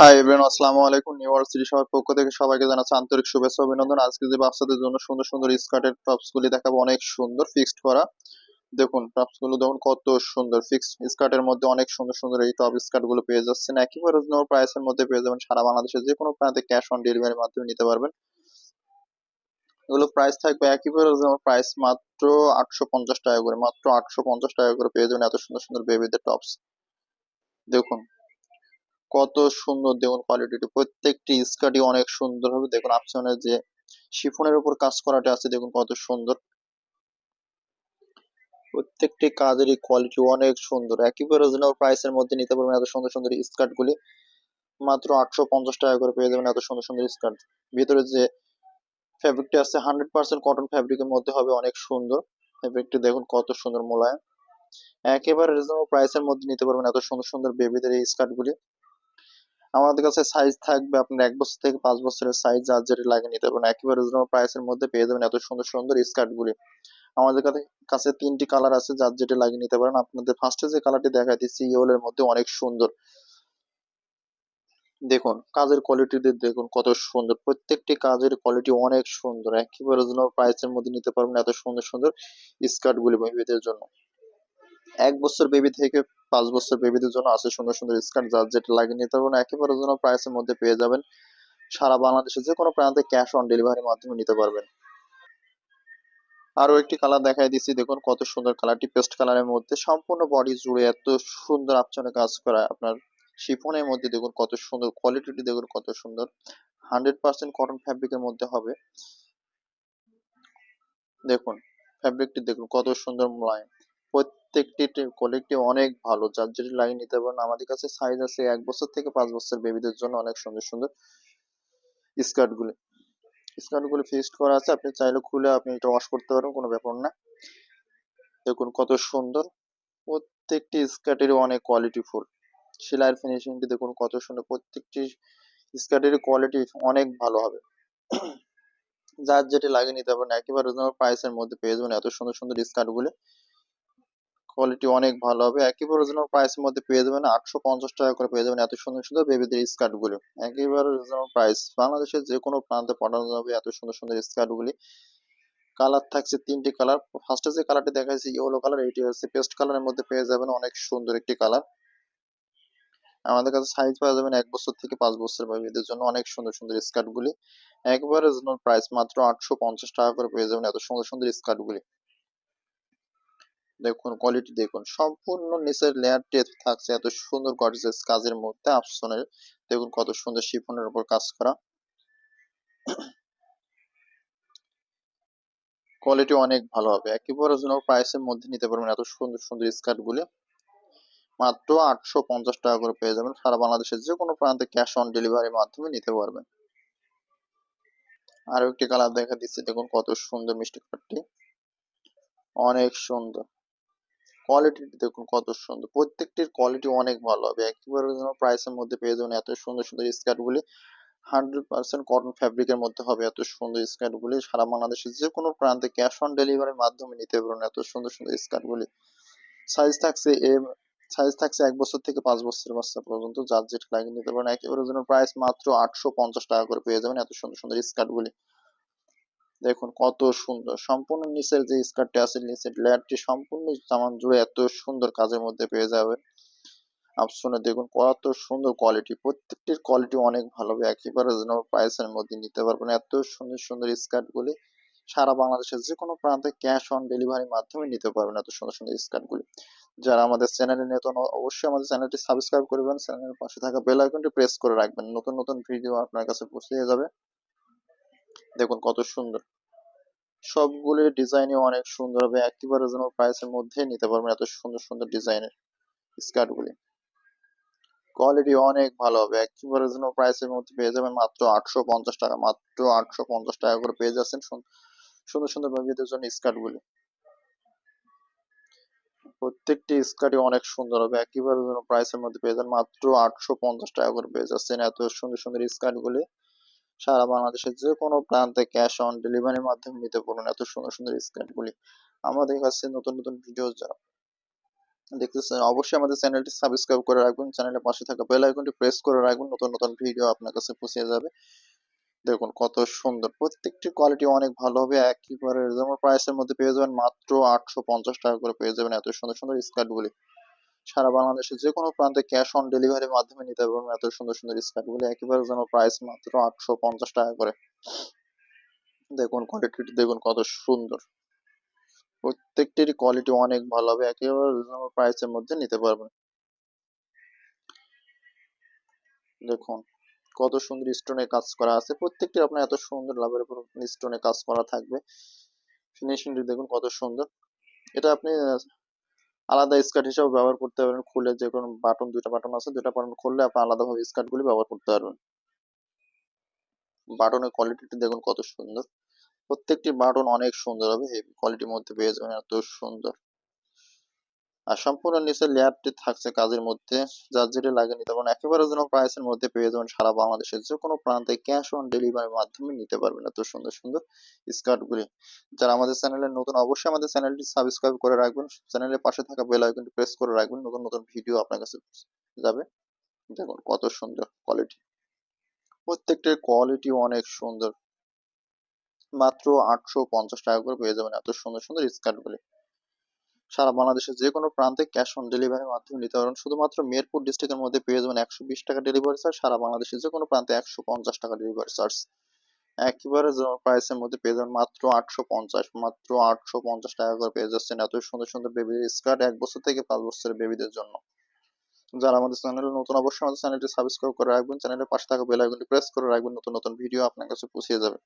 Hi everyone আসসালামু আলাইকুম। New সবার পক্ষ থেকে সবাইকে জানাচ্ছি আন্তরিক শুভেচ্ছা অভিনন্দন। আজকে যে বাচ্চাদের জন্য সুন্দর সুন্দর স্কার্টের টপস গুলি দেখাবো, অনেক সুন্দর ফিক্সড করা। দেখুন টপসগুলো দেখুন কত সুন্দর ফিক্সড স্কার্টের মধ্যে অনেক সুন্দর সুন্দর এই টপ স্কার্টগুলো পেয়ে যাচ্ছেন। একেবারে রিজনেবল প্রাইসের মধ্যে পেয়ে যাবেন সারা বাংলাদেশে যে কোনো প্রান্তে ক্যাশ অন ডেলিভারির মাধ্যমে নিতে পারবেন। এগুলো প্রাইস থাকবে একেবারে রিজনেবল প্রাইস মাত্র আটশো পঞ্চাশ টাকা করে, মাত্র আটশো পঞ্চাশ টাকা করে পেয়ে যাবেন এত সুন্দর সুন্দর বেবিদের টপস দেখুন কত সুন্দর দেখুন কোয়ালিটিটি প্রত্যেকটি স্কার্টই অনেক সুন্দর হবে। দেখুন আপশনের যে শিফনের উপর কাজ করাটা আছে, দেখুন কত সুন্দর। প্রত্যেকটি কাজেরই কোয়ালিটি অনেক সুন্দর। একেবারে রিজনেবল প্রাইসের মধ্যে নিতে পারবেন এত সুন্দর সুন্দর স্কার্ট গুলি। মাত্র আটশো পঞ্চাশ টাকা করে পেয়ে যাবেন এত সুন্দর সুন্দর স্কার্ট ভিতরে যে ফ্যাব্রিকটি আছে হান্ড্রেড পার্সেন্ট কটন ফ্যাব্রিকের মধ্যে হবে অনেক সুন্দর। ফ্যাব্রিকটি দেখুন কত সুন্দর মোলায়েম। একেবারে রিজনেবল প্রাইসের মধ্যে নিতে পারবেন এত সুন্দর সুন্দর বেবিদের এই স্কার্ট গুলি। আমাদের কাছে সাইজ থাকবে আপনার এক বছর থেকে পাঁচ বছরের সাইজ যার যেটা লাগে নিতে পারবেন, একেবারে রিজনেবল প্রাইসের মধ্যে পেয়ে যাবেন এত সুন্দর সুন্দর স্কার্ট গুলি। আমাদের কাছে কাছে তিনটি কালার আছে যার যেটা লাগিয়ে নিতে পারেন। আপনাদের ফার্স্টে যে কালারটি দেখাই দিচ্ছি ইয়েলোর মধ্যে অনেক সুন্দর। দেখুন, কাজের কোয়ালিটি দেখুন কত সুন্দর। প্রত্যেকটি কাজের কোয়ালিটি অনেক সুন্দর। একেবারে রিজনেবল প্রাইসের মধ্যে নিতে পারবেন এত সুন্দর সুন্দর স্কার্ট গুলি বেবিদের জন্য। এক বছর বেবি থেকে পাঁচ বছর বেবিদের জন্য আছে সুন্দর সুন্দর স্কার্ট যার যেটা লাগিয়ে নিতে পারবেন, একেবারে জন্য প্রাইসের মধ্যে পেয়ে যাবেন। সারা বাংলাদেশে যে কোনো প্রান্তে ক্যাশ অন ডেলিভারির মাধ্যমে নিতে পারবেন। আরও একটি কালার দেখাই দিচ্ছি, দেখুন কত সুন্দর কালারটি পেস্ট কালারের মধ্যে। সম্পূর্ণ বডি জুড়ে এত সুন্দর আপচনে কাজ করা আপনার শিফনের মধ্যে, দেখুন কত সুন্দর কোয়ালিটিটি দেখুন কত সুন্দর। হান্ড্রেড পার্সেন্ট কটন ফ্যাব্রিকের মধ্যে হবে। দেখুন ফ্যাব্রিকটি দেখুন কত সুন্দর মোলায়েম প্রত্যেকটি কোয়ালিটি অনেক ভালো। যার যেটি লাগিয়ে নিতে পারেন, আমাদের কাছে সাইজ আছে এক বছর থেকে পাঁচ বছর বেবিদের জন্য অনেক সুন্দর সুন্দর স্কার্ট গুলি। স্কার্ট গুলি ফিক্সড করা আছে, আপনি চাইলে খুলে আপনি এটা ওয়াশ করতে পারেন, কোনো ব্যাপার না। দেখুন কত সুন্দর। প্রত্যেকটি স্কার্টের অনেক কোয়ালিটি ফুল। সেলাইয়ের ফিনিশিংটি দেখুন কত সুন্দর। প্রত্যেকটি স্কার্টের কোয়ালিটি অনেক ভালো হবে। যার যেটি লাগিয়ে নিতে পারেন, একেবারে রিজনেবল প্রাইসের মধ্যে পেয়ে যাবেন এত সুন্দর সুন্দর স্কার্ট গুলি। কোয়ালিটি অনেক ভালো হবে। একেবারে রিজনেবল প্রাইসের মধ্যে পেয়ে যাবেন আটশো পঞ্চাশ টাকা করে পেয়ে যাবেন। এত সুন্দর সুন্দর বেবিদের স্কার্ট গুলি। একেবারে রিজনেবল প্রাইস বাংলাদেশের যে কোনো প্রান্তে পাঠানো যাবে এত সুন্দর সুন্দর স্কার্ট গুলি। কালার থাকছে তিনটি কালার ফার্স্টে যে কালারটি দেখাইছি ইয়েলো কালার এটি হচ্ছে পেস্ট কালারের মধ্যে পেয়ে যাবেন অনেক সুন্দর একটি কালার আমাদের কাছে সাইজ পাওয়া যাবেন এক বছর থেকে পাঁচ বছর বেবিদের জন্য অনেক সুন্দর সুন্দর স্কার্ট গুলি। একবারে রিজনেবল প্রাইস মাত্র আটশো পঞ্চাশ টাকা করে পেয়ে যাবেন এত সুন্দর সুন্দর স্কার্ট গুলি। দেখুন কোয়ালিটি দেখুন। সম্পূর্ণ নিচের লেয়ারটি থাকছে এত সুন্দর গর্জিয়াস কাজের মধ্যে আপসনের দেখুন কত সুন্দর শিফনের উপর কাজ করা। কোয়ালিটি অনেক ভালো হবে। একেবারে জন্য প্রাইসের মধ্যে নিতে পারবেন এত সুন্দর সুন্দর স্কার্ট গুলি। মাত্র আটশো পঞ্চাশ টাকা করে পেয়ে যাবেন। সারা বাংলাদেশের যে কোনো প্রান্তে ক্যাশ অন ডেলিভারির মাধ্যমে নিতে পারবেন। আরও একটি কালার দেখা দিচ্ছে। দেখুন কত সুন্দর মিষ্টি কালারটি অনেক সুন্দর। কোয়ালিটি দেখুন কত সুন্দর। প্রত্যেকটির কোয়ালিটি অনেক ভালো হবে। একেবারে প্রাইসের মধ্যে পেয়ে যাবেন এত সুন্দর সুন্দর স্কার্ট গুলি। হান্ড্রেড পার্সেন্ট কটন ফ্যাব্রিকের মধ্যে হবে এত সুন্দর স্কার্ট গুলি। সারা বাংলাদেশের যে কোনো প্রান্তে ক্যাশ অন ডেলিভারির মাধ্যমে নিতে পারবেন এত সুন্দর সুন্দর স্কার্ট গুলি। সাইজ থাকছে এম সাইজ থাকছে এক বছর থেকে পাঁচ বছরের বাচ্চা পর্যন্ত। যার যেটা লাগিয়ে নিতে পারেন। একেবারে জন্য প্রাইস মাত্র আটশো পঞ্চাশ টাকা করে পেয়ে যাবেন এত সুন্দর সুন্দর স্কার্ট গুলি। দেখুন কত সুন্দর। সম্পূর্ণ নিচের যে স্কার্টটি আছে, নিচের লেয়ারটি সম্পূর্ণ জামান জুড়ে এত সুন্দর কাজের মধ্যে পেয়ে যাবে। আপশনে দেখুন কত সুন্দর কোয়ালিটি প্রত্যেকটির কোয়ালিটি অনেক ভালো হবে, একেবারে রিজনেবল প্রাইসের মধ্যে নিতে পারবেন। এত সুন্দর সুন্দর স্কার্ট গুলি সারা বাংলাদেশের যে কোনো প্রান্তে ক্যাশ অন ডেলিভারির মাধ্যমে নিতে পারবেন এত সুন্দর সুন্দর স্কার্ট গুলি যারা আমাদের চ্যানেলে নতুন অবশ্যই আমাদের চ্যানেলটি সাবস্ক্রাইব করবেন চ্যানেলের পাশে থাকা বেল আইকনটি প্রেস করে রাখবেন। নতুন নতুন ভিডিও আপনার কাছে পৌঁছে যাবে। দেখুন কত সুন্দর। সবগুলি ডিজাইনই অনেক সুন্দর হবে। একেবারে যেন প্রাইসের মধ্যে নিতে পারবেন এত সুন্দর সুন্দর ডিজাইনের স্কার্টগুলি কোয়ালিটি অনেক ভালো হবে। একেবারে যেন প্রাইসের মধ্যে পেয়ে যাবেন মাত্র আটশো পঞ্চাশ টাকা। মাত্র আটশো পঞ্চাশ টাকা করে পেয়ে যাচ্ছেন সুন্দর সুন্দর বেবিদের জন্য স্কার্টগুলি প্রত্যেকটি স্কার্টই অনেক সুন্দর হবে। একেবারে প্রাইসের মধ্যে পেয়ে যান মাত্র আটশো পঞ্চাশ টাকা করে পেয়ে যাচ্ছেন। এত সুন্দর সুন্দর স্কার্টগুলি সারা বাংলাদেশের যে কোনো প্রান্তে ক্যাশ অন ডেলিভারির মাধ্যমে নিতে পারবেন এত সুন্দর সুন্দর স্কার্ট গুলি আমাদের কাছে নতুন নতুন ভিডিও দেখতেছেন, অবশ্যই আমাদের চ্যানেলটি সাবস্ক্রাইব করে রাখবেন। চ্যানেলের পাশে থাকা বেল আইকনটি প্রেস করে রাখবেন। নতুন নতুন ভিডিও আপনার কাছে পৌঁছে যাবে। দেখুন কত সুন্দর। প্রত্যেকটি কোয়ালিটি অনেক ভালো হবে। একেবারে যেমন প্রাইসের মধ্যে পেয়ে যাবেন মাত্র আটশো পঞ্চাশ টাকা করে পেয়ে যাবেন এত সুন্দর সুন্দর স্কার্টগুলি সারা বাংলাদেশে যে কোনো প্রান্তে ক্যাশ অন ডেলিভারির মাধ্যমে নিতে পারবেন। এত সুন্দর সুন্দর স্কার্টগুলি একেবারে যেন প্রাইস মাত্র আটশো পঞ্চাশ টাকা করে। দেখুন কোয়ালিটি দেখুন কত সুন্দর। প্রত্যেকটির কোয়ালিটি অনেক ভালো হবে। একেবারে রিজনেবল প্রাইসের মধ্যে নিতে পারবেন। দেখুন কত সুন্দর স্টোনে কাজ করা আছে। প্রত্যেকটি আপনার এত সুন্দর লাভের উপর স্টোনে কাজ করা থাকবে। ফিনিশিংটি দেখুন কত সুন্দর। এটা আপনি আলাদা স্কার্ট হিসেবে ব্যবহার করতে পারবেন খুলে যে কোনো বাটন দুইটা বাটন আছে, দুইটা বাটন খুললে আপনি আলাদাভাবে স্কার্টগুলি ব্যবহার করতে পারবেন। বাটনের কোয়ালিটিটি দেখুন কত সুন্দর। প্রত্যেকটি বাটন অনেক সুন্দর হবে হেভি কোয়ালিটির মধ্যে পেয়ে যাবেন, এত সুন্দর। আর সম্পূর্ণ নিচের লেয়ারটি থাকছে কাজের মধ্যে, যার যেটা লাগে নিতে পারেন একেবারে যেন প্রাইসের মধ্যে পেয়ে যাবেন সারা বাংলাদেশের যে কোনো প্রান্তে ক্যাশ অন ডেলিভারির মাধ্যমে নিতে পারবেন এত সুন্দর সুন্দর স্কার্টগুলি যারা আমাদের চ্যানেলে নতুন, অবশ্যই আমাদের চ্যানেলটি সাবস্ক্রাইব করে রাখবেন। চ্যানেলের পাশে থাকা বেল আইকনটি প্রেস করে রাখবেন। নতুন নতুন ভিডিও আপনার কাছে যাবে। দেখুন কত সুন্দর কোয়ালিটি প্রত্যেকটার কোয়ালিটি অনেক সুন্দর। মাত্র আটশো পঞ্চাশ টাকা করে পেয়ে যাবেন এত সুন্দর সুন্দর স্কার্টগুলি সারা বাংলাদেশের যে কোনো প্রান্তে ক্যাশ অন ডেলিভারির মাধ্যমে নিতে পারবেন শুধুমাত্র মিরপুর ডিস্ট্রিক্টের মধ্যে পেয়ে যাবেন একশো বিশ টাকা ডেলিভারি চার্জ, সারা বাংলাদেশের যে কোনো প্রান্তে একশো পঞ্চাশ টাকা ডেলিভারি চার্জ। একেবারে প্রাইসের মধ্যে পেয়ে যাবেন মাত্র আটশো পঞ্চাশ, মাত্র আটশো পঞ্চাশ টাকা করে পেয়ে যাচ্ছেন এত সুন্দর সুন্দর বেবি স্কার্ট এক বছর থেকে পাঁচ বছরের বেবিদের জন্য। যারা আমাদের চ্যানেলে নতুন অবশ্যই আমাদের চ্যানেলটি সাবস্ক্রাইব করে রাখবেন। চ্যানেলের পাশে থাকা বেল আইকনটি প্রেস করে রাখবেন। নতুন নতুন ভিডিও আপনার কাছে পৌঁছে যাবে।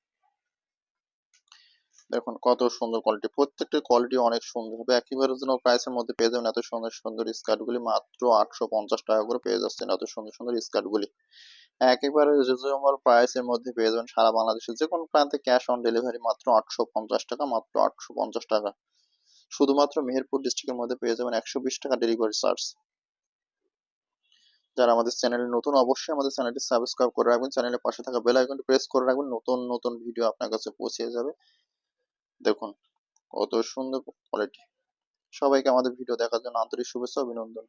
দেখুন, কত সুন্দর কোয়ালিটি প্রত্যেকটি কোয়ালিটি অনেক সুন্দর। হবে একেবারে যেন প্রাইসের মধ্যে পেয়ে যাবেন এত সুন্দর সুন্দর স্কার্টগুলি মাত্র আটশো পঞ্চাশ টাকা করে পেয়ে যাচ্ছেন এত সুন্দর সুন্দর স্কার্টগুলি একেবারে রিজনেবল প্রাইসের মধ্যে পেয়ে যাবেন সারা বাংলাদেশের যে কোনো প্রান্তে ক্যাশ অন ডেলিভারি মাত্র আটশো পঞ্চাশ টাকা, মাত্র আটশো পঞ্চাশ টাকা। শুধুমাত্র মেহেরপুর ডিস্ট্রিক্টের মধ্যে পেয়ে যাবেন একশো বিশ টাকা ডেলিভারি চার্জ যারা আমাদের চ্যানেলে নতুন, অবশ্যই আমাদের চ্যানেলটি সাবস্ক্রাইব করে রাখবেন। চ্যানেলের পাশে থাকা বেল আইকনটি প্রেস করে রাখবেন। নতুন নতুন ভিডিও আপনার কাছে পৌঁছে যাবে। দেখুন কত সুন্দর কোয়ালিটি সবাইকে আমাদের ভিডিও দেখার জন্য আন্তরিক শুভেচ্ছা অভিনন্দন।